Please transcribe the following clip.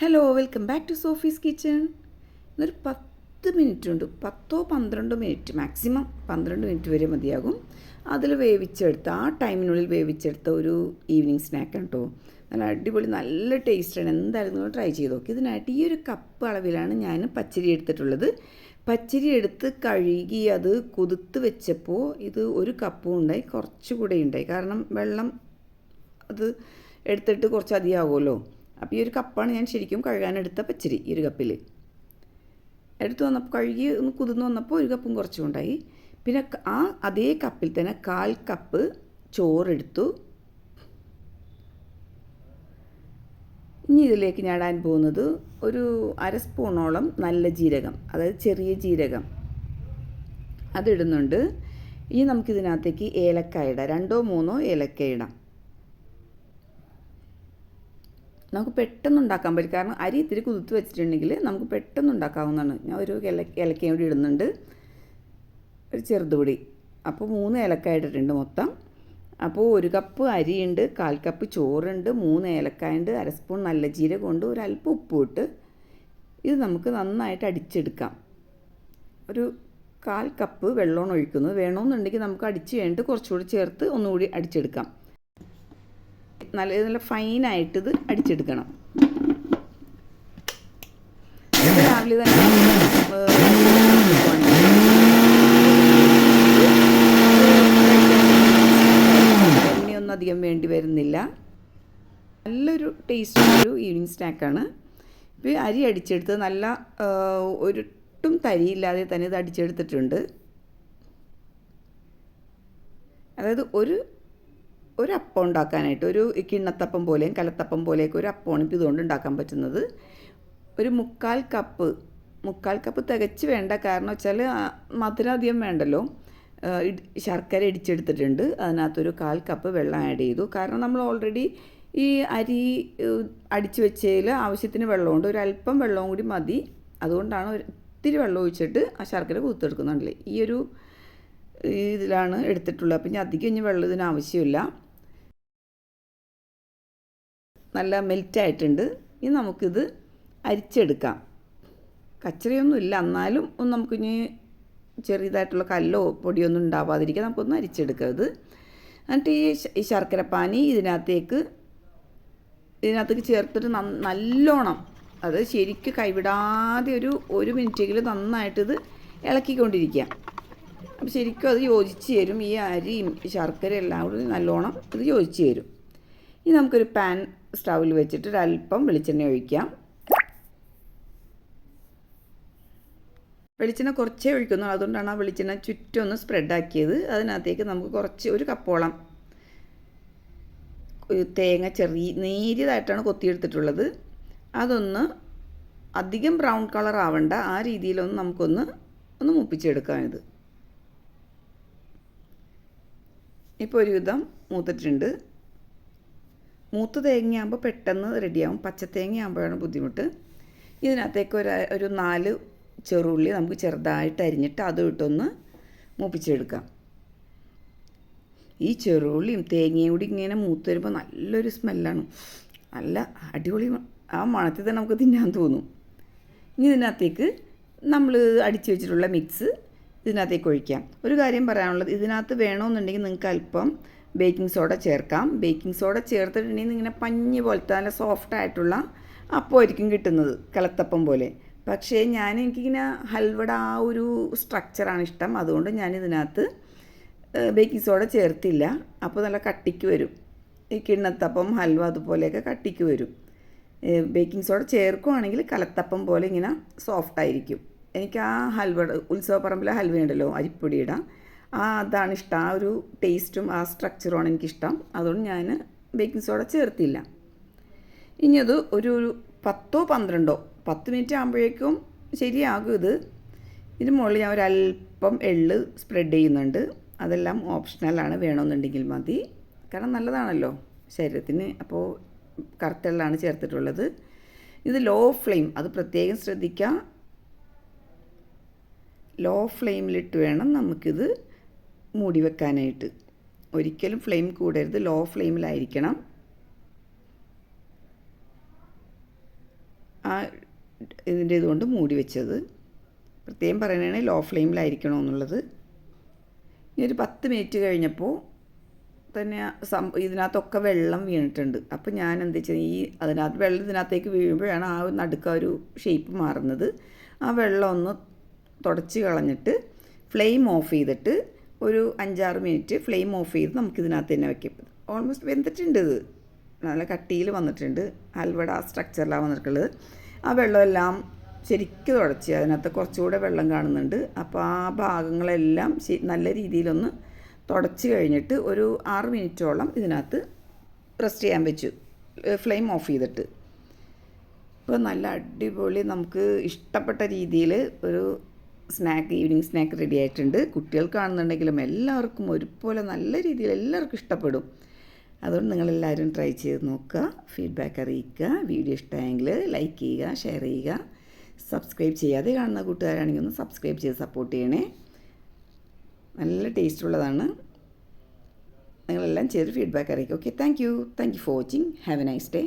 Hello welcome back to Sophie's kitchen ഇന്നൊരു പത്ത് minute ഉണ്ട് പത്തോ പന്ത്രണ്ടോ മിനിറ്റ് മാക്സിമം പന്ത്രണ്ട് മിനിറ്റ് വരെ മതിയാകും. അതിൽ വേവിച്ചെടുത്ത ആ ടൈമിനുള്ളിൽ വേവിച്ചെടുത്ത ഒരു ഈവനിങ് സ്നാക്കാണ് കേട്ടോ നല്ല അടിപൊളി നല്ല ടേസ്റ്റാണ് എന്തായാലും നിങ്ങൾ ട്രൈ ചെയ്ത് നോക്കി. ഇതിനായിട്ട് ഈ ഒരു കപ്പ് അളവിലാണ് ഞാൻ പച്ചരി എടുത്തിട്ടുള്ളത്. പച്ചരി എടുത്ത് കഴുകി അത് കൊതുത്ത് വെച്ചപ്പോൾ ഇത് ഒരു കപ്പും ഉണ്ടായി. കുറച്ചുകൂടെ ഉണ്ടായി. കാരണം വെള്ളം അത് എടുത്തിട്ട് കുറച്ച് അധികമാകുമല്ലോ അപ്പോൾ ഈ ഒരു കപ്പാണ് ഞാൻ ശരിക്കും കഴുകാനെടുത്ത പച്ചരി ഈ ഒരു കപ്പിൽ എടുത്ത് വന്നപ്പോൾ കഴുകി ഒന്ന് കുതിർന്ന് വന്നപ്പോൾ ഒരു കപ്പും കുറച്ചും ഉണ്ടായി. പിന്നെ ആ അതേ കപ്പിൽ തന്നെ കാൽ കപ്പ് ചോറെടുത്തു. ഇനി ഇതിലേക്ക് ഞാൻ ഇടാൻ പോകുന്നത് ഒരു അര സ്പൂണോളം നല്ല ജീരകം അതായത് ചെറിയ ജീരകം അതിടുന്നുണ്ട്. ഇനി നമുക്കിതിനകത്തേക്ക് ഏലക്കായ ഇടാം. രണ്ടോ മൂന്നോ ഏലക്കായ ഇടാം. നമുക്ക് പെട്ടെന്ന് ഉണ്ടാക്കാൻ പറ്റും. കാരണം അരി ഇത്തിരി കുതിർത്ത് വെച്ചിട്ടുണ്ടെങ്കിൽ നമുക്ക് പെട്ടെന്ന് ഉണ്ടാക്കാവുന്നതാണ്. ഞാൻ ഒരു ഇല ഇലക്കയും കൂടി ഇടുന്നുണ്ട്. ഒരു ചെറുതുപൊടി. അപ്പോൾ മൂന്ന് ഏലക്കായ ഇട്ടിട്ടുണ്ട് മൊത്തം. അപ്പോൾ ഒരു കപ്പ് അരിയുണ്ട് കാൽ കപ്പ് ചോറുണ്ട് മൂന്ന് ഏലക്കായുണ്ട് അര സ്പൂൺ നല്ല ജീരകമുണ്ട് ഒരു അല്പം ഉപ്പും ഇട്ട് ഇത് നമുക്ക് നന്നായിട്ട് അടിച്ചെടുക്കാം. ഒരു കാൽ കപ്പ് വെള്ളമാണ് ഒഴിക്കുന്നത്. വേണമെന്നുണ്ടെങ്കിൽ നമുക്ക് അടിച്ച് കഴിഞ്ഞിട്ട് കുറച്ചുകൂടി ചേർത്ത് ഒന്നുകൂടി അടിച്ചെടുക്കാം. നല്ല നല്ല ഫൈനായിട്ട് ഇത് അടിച്ചെടുക്കണം രാവിലെ തന്നെ എണ്ണയൊന്നും അധികം വേണ്ടി വരുന്നില്ല. നല്ലൊരു ടേസ്റ്റ് ഒരു ഈവനിങ് സ്നാക്കാണ് ഇപ്പോൾ അരി അടിച്ചെടുത്ത് നല്ല ഒരിട്ടും തരിയില്ലാതെ തന്നെ ഇത് അടിച്ചെടുത്തിട്ടുണ്ട്. അതായത് ഒരു ഒരു അപ്പം ഉണ്ടാക്കാനായിട്ട് ഒരു കിണ്ണത്തപ്പം പോലെയും കലത്തപ്പം പോലെയൊക്കെ ഒരു അപ്പമാണ് ഇപ്പം ഇതുകൊണ്ട് ഉണ്ടാക്കാൻ പറ്റുന്നത്. ഒരു മുക്കാൽ കപ്പ് മുക്കാൽ കപ്പ് തികച്ച് വേണ്ട കാരണം വെച്ചാൽ മധുരം അധികം വേണ്ടല്ലോ. ശർക്കര ഇടിച്ചെടുത്തിട്ടുണ്ട്. അതിനകത്തൊരു കാൽ കപ്പ് വെള്ളം ആഡ് ചെയ്തു. കാരണം നമ്മൾ ഓൾറെഡി ഈ അരി അടിച്ചു വെച്ചതിൽ ആവശ്യത്തിന് വെള്ളമുണ്ട്. ഒരു അല്പം വെള്ളവും കൂടി മതി. അതുകൊണ്ടാണ് ഒത്തിരി വെള്ളം ഒഴിച്ചിട്ട് ആ ശർക്കര കുത്തെടുക്കുന്നുണ്ടല്ലേ ഈ ഒരു ഇതിലാണ് എടുത്തിട്ടുള്ളത്. അപ്പം ഇനി അധികം ഇനി വെള്ളം ഇതിന് ആവശ്യമില്ല. നല്ല മെൽറ്റായിട്ടുണ്ട് ഇനി നമുക്കിത് അരിച്ചെടുക്കാം. കച്ചറിയൊന്നുമില്ല എന്നാലും ഒന്ന് നമുക്കിനി ചെറിയതായിട്ടുള്ള കല്ലോ പൊടിയൊന്നും ഉണ്ടാവാതിരിക്കുക നമുക്കൊന്ന് അരിച്ചെടുക്കാം ഇത് എന്നിട്ട് ഈ ശർക്കര പാനി ഇതിനകത്തേക്ക് ഇതിനകത്തേക്ക് ചേർത്തിട്ട് നല്ലോണം അത് ശരിക്കും കൈവിടാതെ ഒരു ഒരു മിനിറ്റെങ്കിലും നന്നായിട്ടിത് ഇളക്കിക്കൊണ്ടിരിക്കുക. അപ്പം ശരിക്കും അത് യോജിച്ച് തരും ഈ അരിയും ശർക്കര എല്ലാം കൂടി നല്ലോണം ഇത് യോജിച്ച് തരും ഇനി നമുക്കൊരു പാൻ സ്റ്റൗവിൽ വെച്ചിട്ട് ഒരല്പം വെളിച്ചെണ്ണ ഒഴിക്കാം. വെളിച്ചെണ്ണ കുറച്ചേ ഒഴിക്കുന്നുള്ളൂ. അതുകൊണ്ടാണ് ആ വെളിച്ചെണ്ണ ചുറ്റും ഒന്ന് സ്പ്രെഡാക്കിയത് അതിനകത്തേക്ക് നമുക്ക് കുറച്ച് ഒരു കപ്പോളം തേങ്ങ ചെറിയ നേരിയതായിട്ടാണ് കൊത്തിയെടുത്തിട്ടുള്ളത്. അതൊന്ന് അധികം ബ്രൗൺ കളർ ആവണ്ട. ആ രീതിയിലൊന്ന് നമുക്കൊന്ന് ഒന്ന് മുപ്പിച്ചെടുക്കാം ഇത്. ഇപ്പോൾ ഒരുവിധം മൂത്തിട്ടുണ്ട്. മൂത്ത തേങ്ങയാകുമ്പോൾ പെട്ടെന്ന് റെഡിയാവും. പച്ച തേങ്ങയാകുമ്പോഴാണ് ബുദ്ധിമുട്ട്. ഇതിനകത്തേക്ക് ഒരു ഒരു നാല് ചെറുള്ളി നമുക്ക് ചെറുതായിട്ട് അരിഞ്ഞിട്ട് അതും ഇട്ടൊന്ന് മൂപ്പിച്ചെടുക്കാം. ഈ ചെറുള്ളിയും തേങ്ങയും കൂടി ഇങ്ങനെ മൂത്ത് വരുമ്പോൾ നല്ലൊരു സ്മെല്ലാണ്. നല്ല അടിപൊളി ആ മണത്തിൽ തന്നെ നമുക്ക് തിന്നാൻ തോന്നും. ഇനി ഇതിനകത്തേക്ക് നമ്മൾ അടിച്ചു വെച്ചിട്ടുള്ള മിക്സ് ഇതിനകത്തേക്ക് ഒഴിക്കാം. ഒരു കാര്യം പറയാനുള്ളത് ഇതിനകത്ത് വേണമെന്നുണ്ടെങ്കിൽ നിങ്ങൾക്ക് അല്പം ബേക്കിംഗ് സോഡ ചേർക്കാം. ബേക്കിംഗ് സോഡ ചേർത്തിട്ടുണ്ടെങ്കിൽ ഇങ്ങനെ പഞ്ഞ് പോലത്തെ നല്ല സോഫ്റ്റ് ആയിട്ടുള്ള അപ്പമായിരിക്കും കിട്ടുന്നത് കലത്തപ്പം പോലെ. പക്ഷേ ഞാൻ എനിക്കിങ്ങനെ ഹൽവയുടെ ആ ഒരു സ്ട്രക്ചറാണ് ഇഷ്ടം. അതുകൊണ്ട് ഞാൻ ഇതിനകത്ത് ബേക്കിംഗ് സോഡ ചേർത്തില്ല. അപ്പോൾ നല്ല കട്ടിക്ക് വരും. ഈ കിണ്ണത്തപ്പം ഹൽവ അതുപോലെയൊക്കെ കട്ടിക്ക് വരും. ബേക്കിംഗ് സോഡ ചേർക്കുകയാണെങ്കിൽ കലത്തപ്പം പോലെ ഇങ്ങനെ സോഫ്റ്റ് ആയിരിക്കും. എനിക്ക് ആ ഹൽവ ഉത്സവപ്പറമ്പിലെ ഹൽവ ഉണ്ടല്ലോ അരിപ്പൊടിയുടെ ആ അതാണ് ഇഷ്ടം. ആ ഒരു ടേസ്റ്റും ആ സ്ട്രക്ചറുമാണ് എനിക്കിഷ്ടം. അതുകൊണ്ട് ഞാൻ ബേക്കിംഗ് സോഡ ചേർത്തില്ല. ഇനി അത് ഒരു ഒരു പത്തോ പന്ത്രണ്ടോ പത്ത് മിനിറ്റ് ആകുമ്പോഴേക്കും ശരിയാകും ഇത്. ഇതിന് മുകളിൽ ഞാൻ ഒരല്പം എള്ള് സ്പ്രെഡ് ചെയ്യുന്നുണ്ട്. അതെല്ലാം ഓപ്ഷണലാണ് വേണമെന്നുണ്ടെങ്കിൽ മതി. കാരണം നല്ലതാണല്ലോ ശരീരത്തിന്. അപ്പോൾ കറുത്തെള്ളാണ് ചേർത്തിട്ടുള്ളത്. ഇത് ലോ ഫ്ലെയിം അത് പ്രത്യേകം ശ്രദ്ധിക്കുക ലോ ഫ്ലെയിമിലിട്ട് വേണം നമുക്കിത് മൂടി വെക്കാനായിട്ട്. ഒരിക്കലും ഫ്ലെയിം കൂടരുത്. ലോ ഫ്ലെയിമിലായിരിക്കണം ആ ഇതിന്റെ ഇതുകൊണ്ട് മൂടി വെച്ചത്. പ്രത്യേകം പറയണേ ലോ ഫ്ലെയിമിലായിരിക്കണമെന്നുള്ളത് ഇനി ഒരു പത്ത് മിനിറ്റ് കഴിഞ്ഞപ്പോൾ തന്നെ സം ഇതിനകത്തൊക്കെ വെള്ളം വീണിട്ടുണ്ട്. അപ്പോൾ ഞാൻ എന്താ വെച്ചാൽ ഈ അതിനകത്ത് വെള്ളം ഇതിനകത്തേക്ക് വീഴുമ്പോഴാണ് ആ നടുക്ക ഒരു ഷേപ്പ് മാറുന്നത്. ആ വെള്ളം ഒന്ന് തുടച്ച് കളഞ്ഞിട്ട് ഫ്ലെയിം ഓഫ് ചെയ്തിട്ട് ഒരു അഞ്ചാറ് മിനിറ്റ് ഫ്ലെയിം ഓഫ് ചെയ്ത് നമുക്കിതിനകത്ത് തന്നെ വയ്ക്കും ഓൾമോസ്റ്റ് വെന്തിട്ടുണ്ട് ഇത്. നല്ല കട്ടിയിൽ വന്നിട്ടുണ്ട്. അൽവട സ്ട്രക്ചറിലാണ് വന്നിട്ടുള്ളത്. ആ വെള്ളമെല്ലാം ശരിക്കും തുടച്ച് അതിനകത്ത് കുറച്ചുകൂടെ വെള്ളം കാണുന്നുണ്ട്. അപ്പോൾ ആ ഭാഗങ്ങളെല്ലാം നല്ല രീതിയിലൊന്ന് തുടച്ച് കഴിഞ്ഞിട്ട് ഒരു ആറ് മിനിറ്റോളം ഇതിനകത്ത് റെസ്റ്റ് ചെയ്യാൻ വെച്ചു. ഫ്ലെയിം ഓഫ് ചെയ്തിട്ട്. ഇപ്പോൾ നല്ല അടിപൊളി നമുക്ക് ഇഷ്ടപ്പെട്ട രീതിയിൽ ഒരു സ്നാക്ക് ഈവനിങ് സ്നാക്ക് റെഡി ആയിട്ടുണ്ട്. കുട്ടികൾക്കാണെന്നുണ്ടെങ്കിലും എല്ലാവർക്കും ഒരുപോലെ നല്ല രീതിയിൽ എല്ലാവർക്കും ഇഷ്ടപ്പെടും. അതുകൊണ്ട് നിങ്ങളെല്ലാവരും ട്രൈ ചെയ്ത് നോക്കുക ഫീഡ്ബാക്ക് അറിയിക്കുക. വീഡിയോ ഇഷ്ടമായെങ്കിൽ ലൈക്ക് ചെയ്യുക ഷെയർ ചെയ്യുക. സബ്സ്ക്രൈബ് ചെയ്യാതെ കാണുന്ന കൂട്ടുകാരാണെങ്കിൽ ഒന്ന് സബ്സ്ക്രൈബ് ചെയ്ത് സപ്പോർട്ട് ചെയ്യണേ. നല്ല ടേസ്റ്റ് ഉള്ളതാണ്. നിങ്ങളെല്ലാം ചെയ്ത് ഫീഡ്ബാക്ക് അറിയിക്കുക. Okay thank you thank you for watching have a nice day